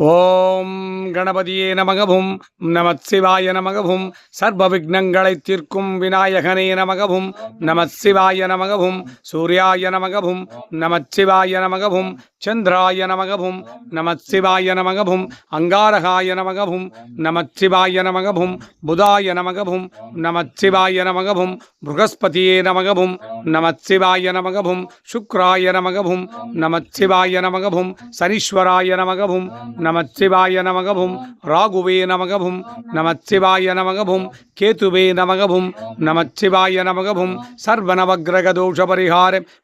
ஓம் கணபதியே நமகவும் நமச்சிவாய நமகவும் சர்வ விக்னங்களை தீர்க்கும் விநாயகனே நமகவும் நமச்சிவாய நமகவும் சூர்யாய நமகவும் நமச்சிவாய நமகவும் சந்திராய நமகபும் நமச்சிவாய நமகபும் அங்காரகாய நமகபும் நமச்சிவாய நமகபும் புதாய நமகபும் நமச்சிவாய நமகபும் ப்ருகஸ்பதியே நமகபும் நமச்சிவாய நமகபும் சுக்ராய நமகபும் நமச்சிவாய நமகபும் சனீஸ்வராய நமகபும் நமச்சிவாய நமகபும் ராகுவே நமகபும் நமச்சிவாய நமகபும் கேதுவே நமகபும் நமச்சிவாய நமகபும் சர்வநவகிரக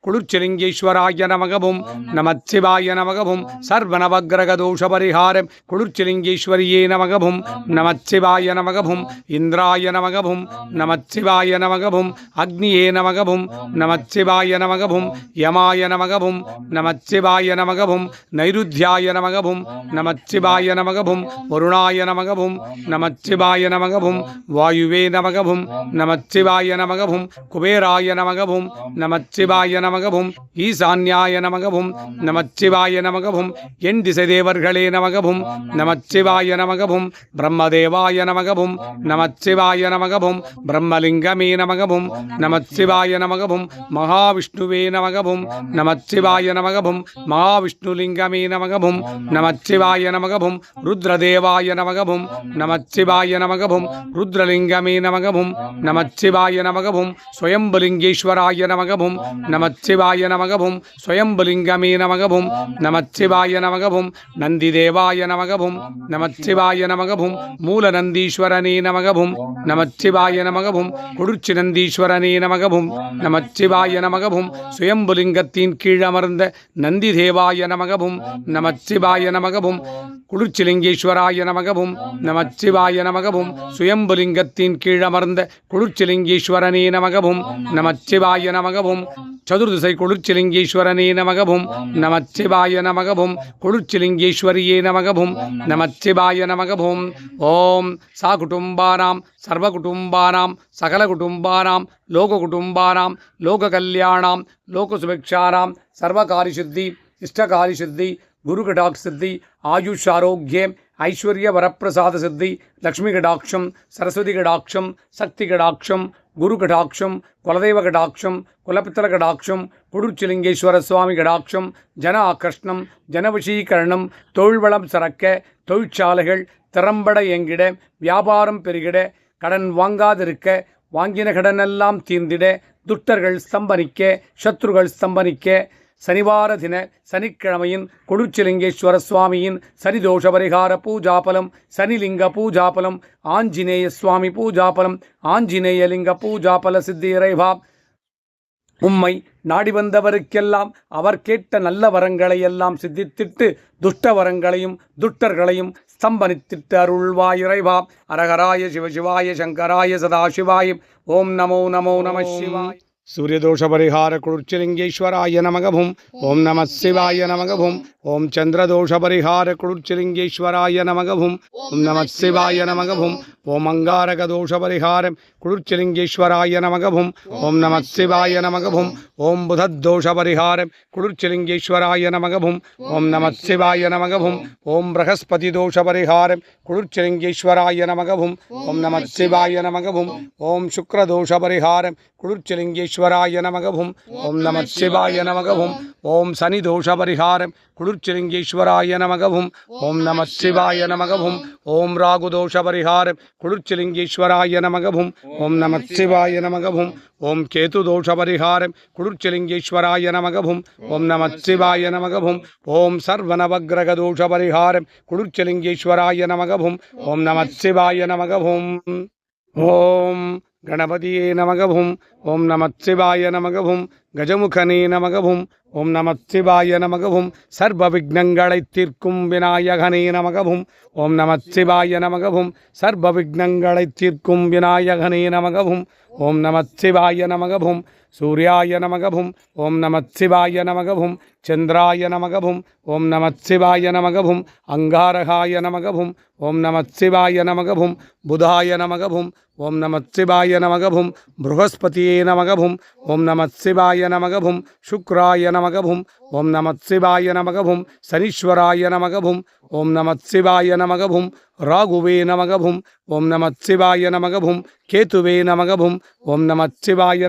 குளிர்ச்சிலிங்கேஸ்வராய நமகபும் குளிர்ச்சிலிங்கேஸ்வராய நமச்சிவாய நமகவும் சர்வநவகிரக தோஷ பரிகாரம் குளிர்ச்சிலிங்கேஸ்வரியே நமகவும் நமச்சிவாய நமகவும் இந்திராய நமகவும் நமச்சிவாய நமகவும் அக்னியே நமகவும் நமச்சிவாய நமகவும் யமாய நமகவும் நமச்சிவாய நமகவும் நைருத்தியாய நமகவும் நமச்சிவாய நமகவும் வருணாய நமகவும் நமச்சிவாய நமகவும் வாயுவே நமகவும் நமச்சிவாய நமகவும் குபேராய நமகவும் நமச்சிவாய நமகவும் ஈசான்யாய நமகவும் நமச்சிவாய நமகவும் என் திசை தேவர்களே நமகவும் நமச்சிவாய நமகவும் பிரம்மதேவாய நமகவும் நமச்சிவாய நமகவும் பிரம்மலிங்கமே நமகவும் நமச்சிவாய நமகவும் மகாவிஷ்ணுவே நமகவும் நமச்சிவாய நமகவும் மகாவிஷ்ணுலிங்கமே நமகவும் நமச்சிவாய நமகவும் ருத்ரதேவாய நமகவும் நமச்சிவாய நமகவும் ருத்ரலிங்கமே நமகவும் நமச்சிவாய நமகவும் ஸ்வயம்புலிங்கேஸ்வராய நமகவும் நமச்சிவாய நமகவும் ஸ்வயம்புலிங்கமே நமகவும் நமச்சிவாய நமகபும். நந்தி தேவாய நமகபும். நமச்சிவாய நமகபும். மூல நந்தீஸ்வரனே நமகபும். நமச்சிவாய நமகபும். குளிர்ச்சி நந்தீஸ்வரனே நமகபும். நமச்சிவாய நமகபும். சுயம்புலிங்கத்தின் கீழ் அமர்ந்த நந்தி தேவாய நமகபும். நமச்சிவாய நமகபும். குளிர்ச்சிலிங்கேஸ்வராய நமகவும் நமச்சிவாய நமகவும் சுயம்புலிங்கத்தின் கீழமர்ந்த குளிர்ச்சிலிங்கேஸ்வரனே நமகவும் நமச்சிவாய நமகவும் சதுர்திசை குளிர்ச்சிலிங்கேஸ்வரனே நமகவும் நமச்சிவாய நமகவும் குளிர்ச்சிலிங்கேஸ்வரியே நமகவும் நமச்சிவாய நமகவும் ஓம் சா குடும்பானாம் சர்வ குடும்பானாம் சகல குடும்பானாம் லோக குடும்பானாம் லோக கல்யாணாம் லோக சுபிக்ஷானாம் சர்வகாரி சித்தி இஷ்டகாரி சித்தி குரு கடாக் சித்தி ஆயுஷ் ஆரோக்கியம் ஐஸ்வர்ய வரப்பிரசாத சித்தி லக்ஷ்மி கடாட்சம் சரஸ்வதி கடாட்சம் சக்தி கடாட்சம் குரு கடாட்சம் குலதெய்வ கடாட்சம் குலபித்தல கடாட்சம் குடுர்ச்சிலிங்கேஸ்வர சுவாமி கடாட்சம் ஜன ஆக்கர்ஷ்ணம் ஜனவசீகரணம் தொழில்வளம் சிறக்க தொழிற்சாலைகள் திறம்பட எங்கிட வியாபாரம் பெருகிட கடன் வாங்காதிருக்க வாங்கின கடனெல்லாம் தீர்ந்திட துட்டர்கள் ஸ்தம்பனிக்க சத்ருகள் ஸ்தம்பனிக்க சனிவார தின சனிக்கிழமையின் கொடுச்சிலிங்கேஸ்வர சுவாமியின் சனிதோஷ பரிகார பூஜாபலம் சனிலிங்க பூஜாபலம் ஆஞ்சநேய சுவாமி பூஜாபலம் ஆஞ்சநேயலிங்க பூஜாபல சித்தி இறைவா உம்மை நாடி வந்தவருக்கெல்லாம் அவர் கேட்ட நல்ல வரங்களை எல்லாம் சித்தித்திட்டு துஷ்ட வரங்களையும் துட்டர்களையும் ஸ்தம்பனித்திட்டு அருள்வாய் இறைவா. அரகராய சிவசிவாய சங்கராய சதாசிவாய. ஓம் நமோ நமோ நம சிவாய். சூரியதோஷ பரிகார குளிர்ச்சிலிங்கேஸ்வராய நமகவும் ஓம் நம சிவாய நமகவும் ஓம் சந்திரதோஷ பரிகார குளிர்ச்சிலிங்கேஸ்வராய நமகவும் ஓம் நம சிவாய நமகவும் ஓம் அங்காரக தோஷ பரிகாரம் குளிர்ச்சிலிங்கேஸ்வராய நமகவும் ஓம் நம சிவாய நமகவும் ஓம் புதத்தோஷ பரிகாரம் குளிர்ச்சிலிங்கேஸ்வராய நமகவும் ஓம் நம சிவாய நமகவும் ஓம் பிரகஸ்பதி தோஷ பரிகாரம் குளிர்ச்சிலிங்கேஸ்வராய நமகவும் ஓம் நம சிவாய நமகவும் ஓம் சனி தோஷ பரிகாரம் குளிர்ச்சிலிங்கேஸ்வராய நமகவும் ஓம் நம சிவாய நமகவும் ஓம் ராகு தோஷ பரிகாரம் குளிர்ச்சிலிங்கேஸ்வராய நமகவும் ஓம் நம சிவாய நமகவும் ஓம் கேது தோஷ பரிகாரம் குளிர்ச்சிலிங்கேஸ்வராய நமகவும் ஓம் நம சிவாய நமகவும் ஓம் சர்வநவகிரக தோஷ பரிகாரம் குளிர்ச்சிலிங்கேஸ்வராய நமகவும் ஓம் நம சிவாய நமகவும் ஓம் கணபதியே நமகவும் ஓம் நமச்சிவாய நமகவும் கஜமுகனே நமகவும் ஓம் நமச்சிவாய நமகவும் சர்வ விக்னங்களை தீர்க்கும் விநாயகனே நமகவும் ஓம் நமச்சிவாய நமகவும் சர்வ விக்னங்களை தீர்க்கும் விநாயகனே நமகவும் ஓம் நமச்சிவாய நமகவும் சூர்யாய நமகவும் ஓம் நமச்சிவாய நமகவும் சந்திராய நமகவும் ஓம் நமச்சிவாய நமகவும் அங்காரகாய நமகவும் ஓம் நமச்சிவாய நமகவும் புதாய நமகவும் ஓம் நம நமகபும். ப்ருகஸ்பதியே நமகபும். ஓம் நம நமகபும். சுக்ராய நமகபும். ஓம் நம நமகபும். சனீஸ்வராய நமகபும். ஓம் நம நமகபும். ராகுவே நமகபும். ஓம் நம நமகபும். கேத்துவே நமகபும். ஓம் நம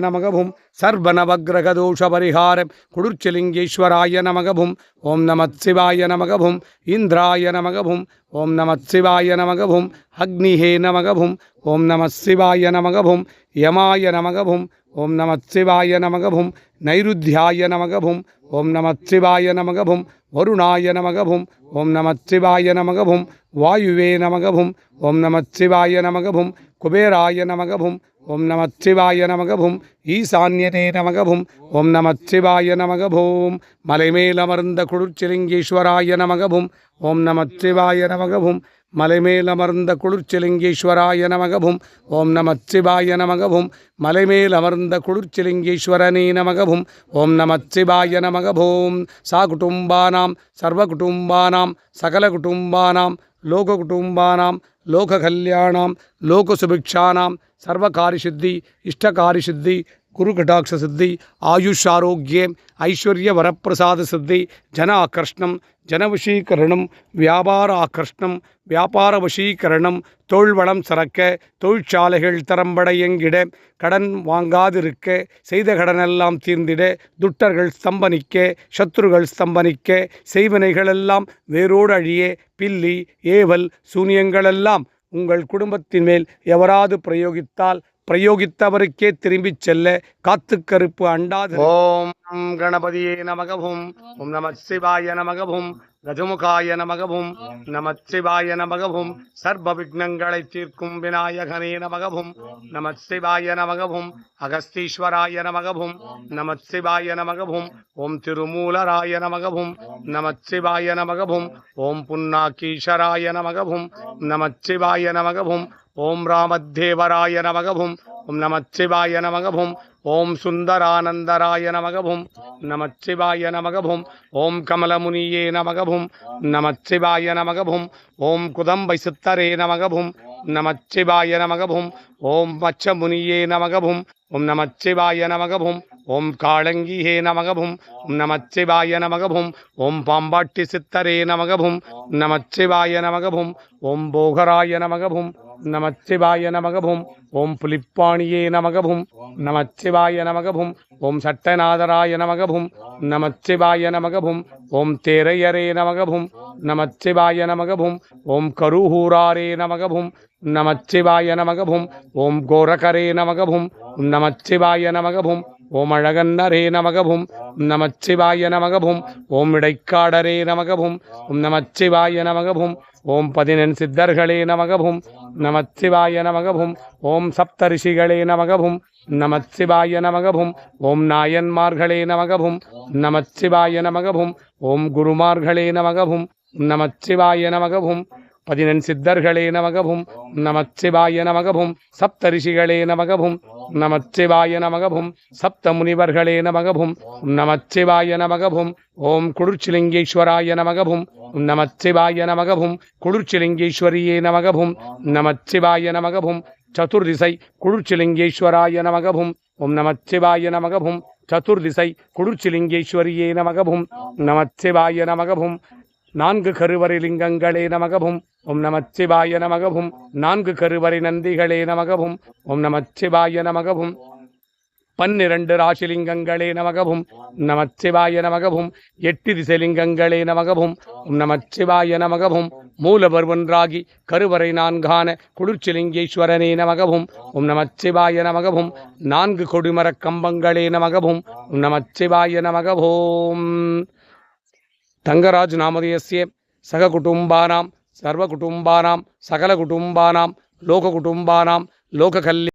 நமகபும். நமகவும் சர்வநவகிரகதோஷ பரிகாரம் குளிர்ச்சலிங்கேஸ்வராய நமகபும். ஓம் நம நமகபும். இந்திராய நமகபும். ஓம் நம நமகபும். அக்னிஹே நமகபும் ஓம் நம சிவாய நமகபும் யமாய நமகபும் ஓம் நம சிவாய நமகபும் நைருத்தியாய நமகபும் ஓம் நம சிவாய நமகபும் வருணாய நமகபும் ஓம் நம சிவாய நமகபும் வாயுவே நமகபும் ஓம் நம சிவாய நமகபும் குபேராய நமகபும் ஓம் நம சிவாய நமகபும் ஈசான்யனே நமகபும் ஓம் நம சிவாய நமகவும் மலைமேலமர்ந்த குளிர்ச்சிலிங்கீஸ்வராய நமகபும் ஓம் நம சிவாய நமகபும் மலைமேல் அமர்ந்த குளிர்ச்சிலிங்கேஸ்வராய நமகவும் ஓம் நம சிவாய நமகவும் மலைமேல் அமர்ந்த குளிர்ச்சிலிங்கேஸ்வரனே நமகவும் ஓம் நம சிவாய நமகவும். சா குடும்பானாம் சர்வ குடும்பானாம் சகல குடும்பானாம் லோக குடும்பானாம் லோக கல்யாணாம் லோக சுபிக்ஷானாம் சர்வகாரிசித்தி இஷ்டகாரிசித்தி குரு சித்தி ஆயுஷ் ஆரோக்கியம் ஐஸ்வர்ய வரப்பிரசாத சித்தி ஜன ஆக்கர்ஷ்ணம் ஜனவசீகரணம் வியாபார ஆக்கர்ஷ்ணம் வியாபார வசீகரணம் தொழில் வளம் சிறக்க தொழிற்சாலைகள் திறம்பட இயங்கிட கடன் வாங்காதிருக்க செய்த கடனெல்லாம் தீர்ந்திட துட்டர்கள் ஸ்தம்பனிக்க சத்ருகள் ஸ்தம்பனிக்க செய்வினைகளெல்லாம் வேரோடு அழிய பில்லி ஏவல் சூனியங்களெல்லாம் உங்கள் குடும்பத்தின் மேல் எவராது பிரயோகித்தால் பிரயோகித்தவருக்கே திரும்பிச் செல்ல காத்து கருப்பு அண்டாது. ஓம் கணபதியே நமகவும். ஓம். நம சிவாய நமகவும். கஜமுகாய நமகவும். நம சிவாய நமகவும். சர்வ விக்னங்களை தீர்க்கும் விநாயகனே நமகவும். நம சிவாய நமகவும். அகஸ்தீஸ்வராய நமகவும். நம சிவாய நமகவும். ஓம் திருமூலராய நமகவும். நம சிவாய நமகவும். ஓம். புன்னாக்கீஸ்வராய நமகவும். நம சிவாய நமகவும். ஓம் ராமத்தேவராய நமகவும் ஓம் நமச்சிவாய நமகவும் ஓம் சுந்தரானந்தராய நமகவும் நமச்சிவாய நமகவும் ஓம் கமலமுனியே நமகவும் நமச்சிவாய நமகவும் ஓம் குதம்பை சித்தரே நமகவும் நமச்சிவாய நமகவும் ஓம் பச்சமுனியே நமகவும் ஓம் நமச்சிவாய நமகவும் ஓம் காளங்கியே நமகவும் ஓம் நமச்சிவாய நமகவும் ஓம் பாம்பாட்டி சித்தரே நமகவும் நமச்சிவாய நமகவும் ஓம் போகராய நமகவும் நமச்சிவாய நமகபும். ஓம் புலிப்பாணியே நமகபும். நமச்சிவாய நமகபும். ஓம் சட்டநாதராய நமகபும். நமச்சிவாய நமகபும். ஓம் தேரையரே நமகபும். நமச்சிவாய நமகபும். ஓம் கருஹூராரே நமகபும். நமச்சிவாய நமகபும். ஓம் கோரகரே நமகபும். நமச்சிவாய நமகபும். ஓம் அழகன்னரே நமகபும். நமச்சிவாய நமகபும். ஓம் இடைக்காடரே நமகபும். நமச்சிவாய நமகபும். ஓம் பதினெண் சித்தர்களே நமகபும் நமச்சிவாய நமகபும் ஓம் சப்தரிஷிகளே நமகபும் நமச்சிவாய நமகபும் ஓம் நாயன்மார்களே நமகபும் நமச்சிவாய நமகபும் ஓம் குருமார்களே நமகபும் நமச்சிவாய நமகபும் பதினெண் சித்தர்களே நமகபும் நமச்சிவாய நமகவும் சப்தரிஷிகளே நமகபும் நமச்சிவாய நமகபும் சப்த முனிவர்களே நமகபும் நமச்சிவாய நமகபும் ஓம் குளிர்ச்சிலிங்கேஸ்வராய நமகபும் நமச்சிவாய நமகபும் குளிர்ச்சிலிங்கேஸ்வரியே நமகபும் நமச்சிவாய நமகபும் சதுர்திசை குளிர்ச்சிலிங்கேஸ்வராய நமகபும் ஓம் நமச்சிவாய நமகபும் சதுர்திசை குளிர்ச்சிலிங்கேஸ்வரியே நமகபும் நமச்சிவாய நமகபும் நான்கு கருவறை லிங்கங்களே நமகவும் ஓம் நமச்சிவாய நமகவும் நான்கு கருவறை நந்திகளே நமகவும் ஓம் நமச்சிவாய நமகவும் பன்னிரண்டு ராசிலிங்கங்களே நமகவும் நமச்சிவாய நமகவும் எட்டு திசைலிங்கங்களே நமகவும் ஓம் நமச்சிவாய நமகவும் மூலவர் ஒன்றாகி கருவறை நான்கான குளிர்ச்சிலிங்கேஸ்வரனே நமகவும் உம் நமச்சிவாய நமகவும் நான்கு கொடிமரக் கம்பங்களே நமகவும் ஓம் நமச்சிவாய நமகவும் தங்கராஜ் நாமதேயஸ்ய சக குடும்பானாம் சர்வ குடும்பானாம் சகல குடும்பானாம் லோக குடும்பானாம் லோக கல்யாண